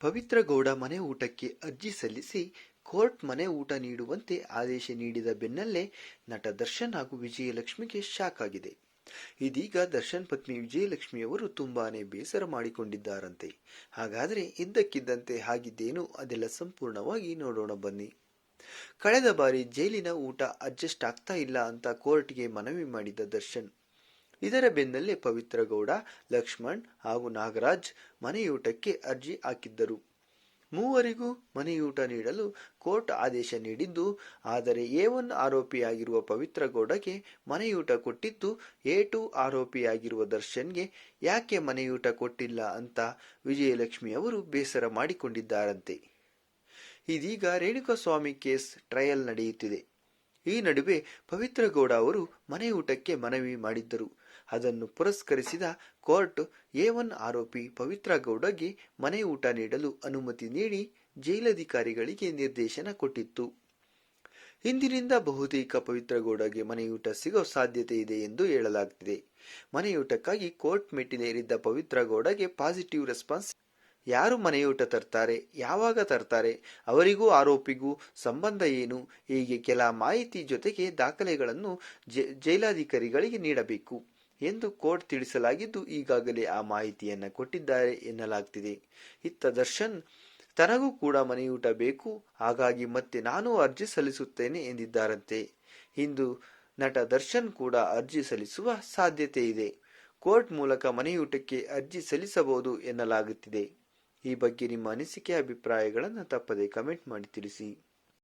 ಪವಿತ್ರ ಗೌಡ ಮನೆ ಊಟಕ್ಕೆ ಅರ್ಜಿ ಸಲ್ಲಿಸಿ ಕೋರ್ಟ್ ಮನೆ ಊಟ ನೀಡುವಂತೆ ಆದೇಶ ನೀಡಿದ ಬೆನ್ನಲ್ಲೇ ನಟ ದರ್ಶನ್ ಹಾಗೂ ವಿಜಯಲಕ್ಷ್ಮಿಗೆ ಶಾಕ್ ಆಗಿದೆ. ಇದೀಗ ದರ್ಶನ್ ಪತ್ನಿ ವಿಜಯಲಕ್ಷ್ಮಿಯವರು ತುಂಬಾನೇ ಬೇಸರ ಮಾಡಿಕೊಂಡಿದ್ದಾರಂತೆ. ಹಾಗಾದರೆ ಇದ್ದಕ್ಕಿದ್ದಂತೆ ಆಗಿದ್ದೇನು ಅದೆಲ್ಲ ಸಂಪೂರ್ಣವಾಗಿ ನೋಡೋಣ ಬನ್ನಿ. ಕಳೆದ ಬಾರಿ ಜೈಲಿನ ಊಟ ಅಡ್ಜಸ್ಟ್ ಆಗ್ತಾ ಇಲ್ಲ ಅಂತ ಕೋರ್ಟ್ಗೆ ಮನವಿ ಮಾಡಿದ್ದ ದರ್ಶನ್. ಇದರ ಬೆನ್ನಲ್ಲೇ ಪವಿತ್ರಗೌಡ ಲಕ್ಷ್ಮಣ್ ಹಾಗೂ ನಾಗರಾಜ್ ಮನೆಯೂಟಕ್ಕೆ ಅರ್ಜಿ ಹಾಕಿದ್ದರು. ಮೂವರಿಗೂ ಮನೆಯೂಟ ನೀಡಲು ಕೋರ್ಟ್ ಆದೇಶ ನೀಡಿದ್ದು, ಆದರೆ ಎ ಒನ್ ಆರೋಪಿಯಾಗಿರುವ ಪವಿತ್ರ ಗೌಡಗೆ ಮನೆಯೂಟ ಕೊಟ್ಟಿದ್ದು, ಎ ಟು ಆರೋಪಿಯಾಗಿರುವ ದರ್ಶನ್ಗೆ ಯಾಕೆ ಮನೆಯೂಟ ಕೊಟ್ಟಿಲ್ಲ ಅಂತ ವಿಜಯಲಕ್ಷ್ಮಿ ಅವರು ಬೇಸರ ಮಾಡಿಕೊಂಡಿದ್ದಾರಂತೆ. ಇದೀಗ ರೇಣುಕಾಸ್ವಾಮಿ ಕೇಸ್ ಟ್ರಯಲ್ ನಡೆಯುತ್ತಿದೆ. ಈ ನಡುವೆ ಪವಿತ್ರಗೌಡ ಅವರು ಮನೆ ಊಟಕ್ಕೆ ಮನವಿ ಮಾಡಿದ್ದರು. ಅದನ್ನು ಪುರಸ್ಕರಿಸಿದ ಕೋರ್ಟ್ ಎ ಒನ್ ಆರೋಪಿ ಪವಿತ್ರಗೌಡಗೆ ಮನೆ ಊಟ ನೀಡಲು ಅನುಮತಿ ನೀಡಿ ಜೈಲಧಿಕಾರಿಗಳಿಗೆ ನಿರ್ದೇಶನ ಕೊಟ್ಟಿತ್ತು. ಇಂದಿನಿಂದ ಬಹುತೇಕ ಪವಿತ್ರಗೌಡಗೆ ಮನೆಯೂಟ ಸಿಗೋ ಸಾಧ್ಯತೆ ಇದೆ ಎಂದು ಹೇಳಲಾಗುತ್ತಿದೆ ಮನೆಯೂಟಕ್ಕಾಗಿ ಕೋರ್ಟ್ ಮೆಟ್ಟಿಲೇರಿದ್ದ ಪವಿತ್ರಗೌಡಗೆ ಪಾಸಿಟಿವ್ ರೆಸ್ಪಾನ್ಸ್ ಯಾರು ಮನೆಯೂಟ ತರ್ತಾರೆ? ಯಾವಾಗ ತರ್ತಾರೆ? ಅವರಿಗೂ ಆರೋಪಿಗೂ ಸಂಬಂಧ ಏನು? ಹೀಗೆ ಕೆಲ ಮಾಹಿತಿ ಜೊತೆಗೆ ದಾಖಲೆಗಳನ್ನು ಜೈಲಾಧಿಕಾರಿಗಳಿಗೆ ನೀಡಬೇಕು ಎಂದು ಕೋರ್ಟ್ ತಿಳಿಸಲಾಗಿದ್ದು, ಈಗಾಗಲೇ ಆ ಮಾಹಿತಿಯನ್ನು ಕೊಟ್ಟಿದ್ದಾರೆ ಎನ್ನಲಾಗ್ತಿದೆ. ಇತ್ತ ದರ್ಶನ್, ತನಗೂ ಕೂಡ ಮನೆಯೂಟ ಬೇಕು, ಹಾಗಾಗಿ ಮತ್ತೆ ನಾನು ಅರ್ಜಿ ಸಲ್ಲಿಸುತ್ತೇನೆ ಎಂದಿದ್ದಾರಂತೆ. ಇಂದು ನಟ ದರ್ಶನ್ ಕೂಡ ಅರ್ಜಿ ಸಲ್ಲಿಸುವ ಸಾಧ್ಯತೆ ಇದೆ. ಕೋರ್ಟ್ ಮೂಲಕ ಮನೆಯೂಟಕ್ಕೆ ಅರ್ಜಿ ಸಲ್ಲಿಸಬಹುದು ಎನ್ನಲಾಗುತ್ತಿದೆ. ಈ ಬಗ್ಗೆ ನಿಮ್ಮ ಅನಿಸಿಕೆ ಅಭಿಪ್ರಾಯಗಳನ್ನು ತಪ್ಪದೆ ಕಮೆಂಟ್ ಮಾಡಿ ತಿಳಿಸಿ.